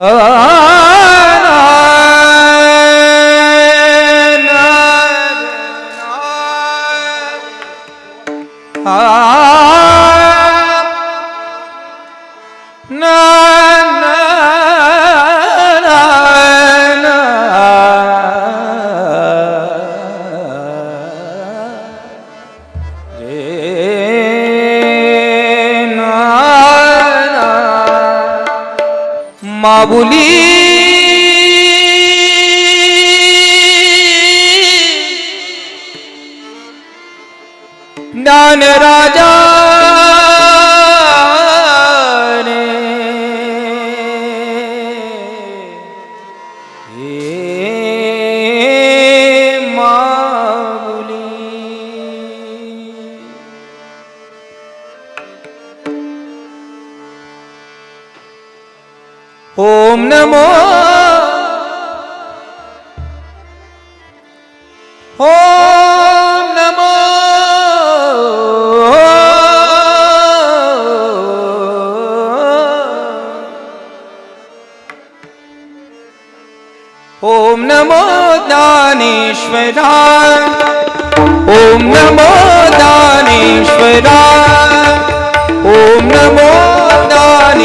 Oh Babuli. ज्ञानराजा। ഓം നമോ ഓം നമോ ഓം നമോ ദാനേശ്വരായ ഓം നമോ ദാനേശ്വരായ ഓം നമോ ദാന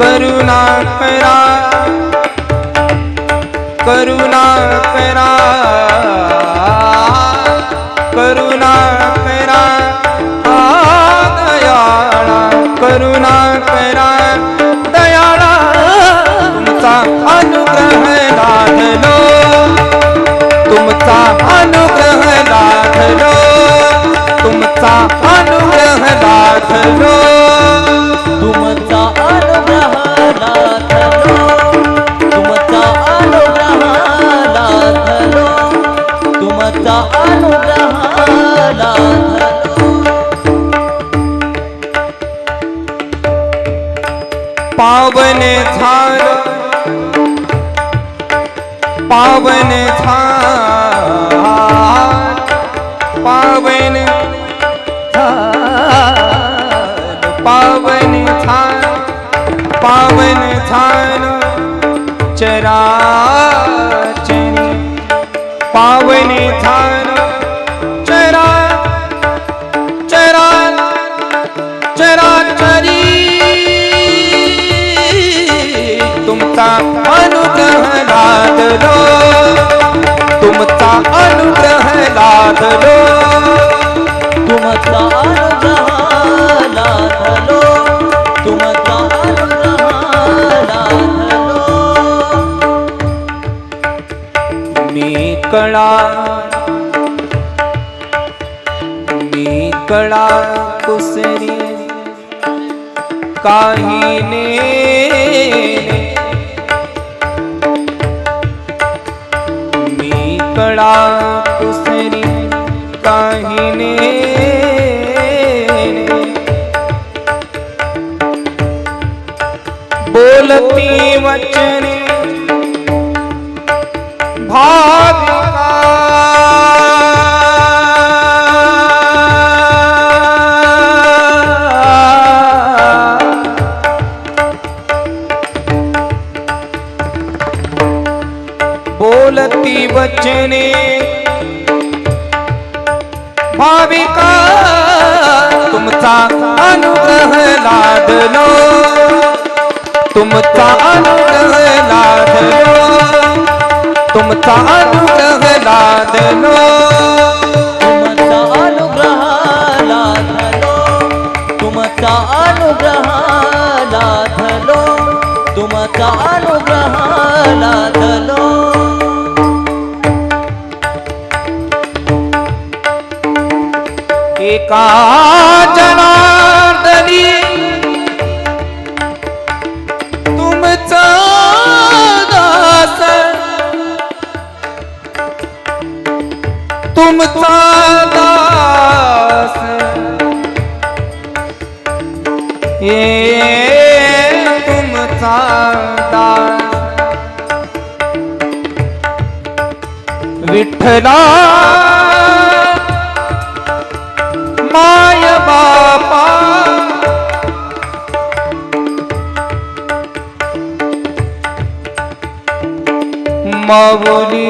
करुणा करा करुणा करा करुणा करा आ दयाळा करुणा करा दयाळा तुमचा अनुग्रह लाभलो तुमचा अनुग्रह लाभलो. पावन झाल पावन झाल अनुग्रह लादलो तुमचा अनुग्रह लादलो तुमचा अनुग्रह लाथलो तुमचा अनुग्रह लाथलो मी कळा। मी कळा कुसरी। काही ने कळा कुसरी काही बोलती वचने भाविका बोलती वचने भाविका तुमचा अनुग्रह लादलो तुमचा अनुग्रह लादलो तुमचा अनुग्रह लादलो एक एका जनार्दनी तुमचा दास तुमचा दास. ये तुमचा दास. विठ्ठला माऊली।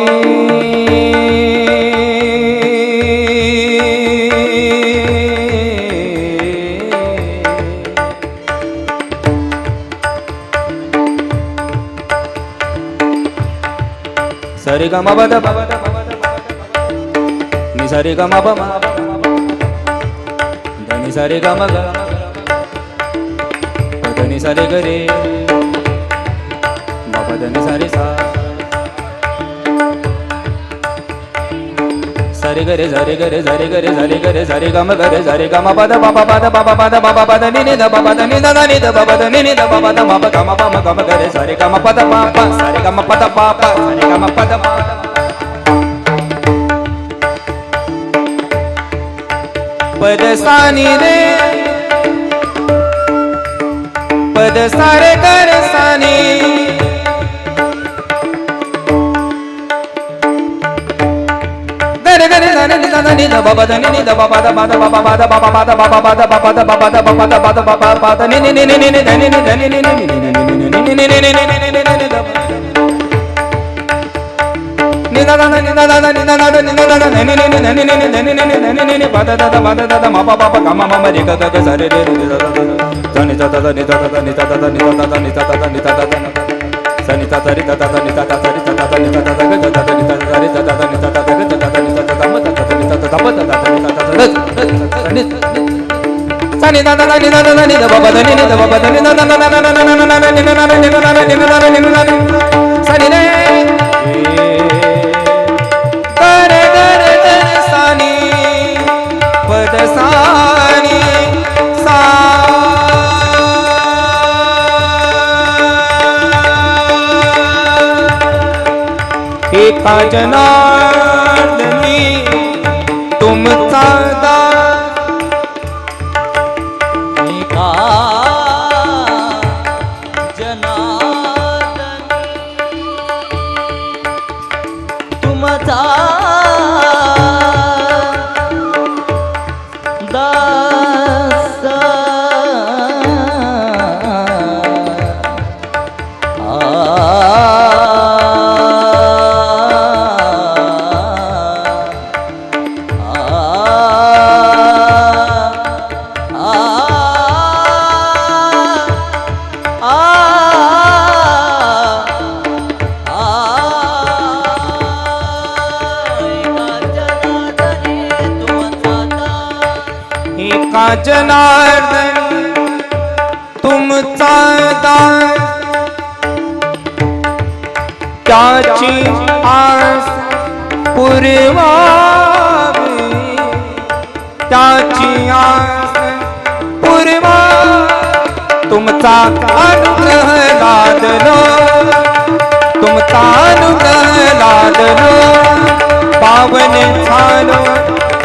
सरे ग मा बद नि सरे ग मा बमा धनी सारे ग मग गरे मा बदनी सारे। सा रे गे झरे गे झरे गे झरे गे झरे गम गे झरे गम पद बाबा पद बाबा पद बाबा पद नि नि द बाबा द नि द नि द बाबा द नि नि द बाबा द बाबा गम गम गम गे झरे गम पद पापा झरे गम पद पापा झरे गम पद पद सानी रे पद सारे कर सानी गरे गरे गरे नि दा नि दा बाबा दा नि नि दा बाबा दा बादा बाबा बादा बाबा बादा बाबा बादा बाबा दा बाबा दा बाबा दा बादा बाबा बादा नि नि नि नि नि नि दा नि नि दा नि नि नि नि नि नि नि नि नि नि नि नि नि नि नि नि दा ni da da da da da ni da da da ni da da da ni da da da ni da da sa ni re गरे गरे गरे सानी पद सानी सा एका जनार्दनी तुमचा 다 का जनार्दन तुमचा दास त्याची आस पुरवावी. त्याची आस पुरवा तुमचा अनुग्रह लादलो. तुमचा अनुग्रह लादलो. पावन झालो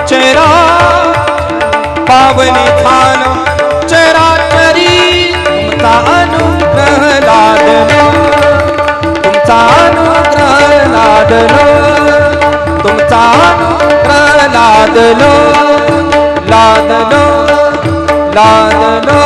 चेरा पावनी थान चराचरी तुमचा अनुग्रह लादलो तुमचा अनुग्रह लादलो तुमचा अनुग्रह लादलो लादलो लादलो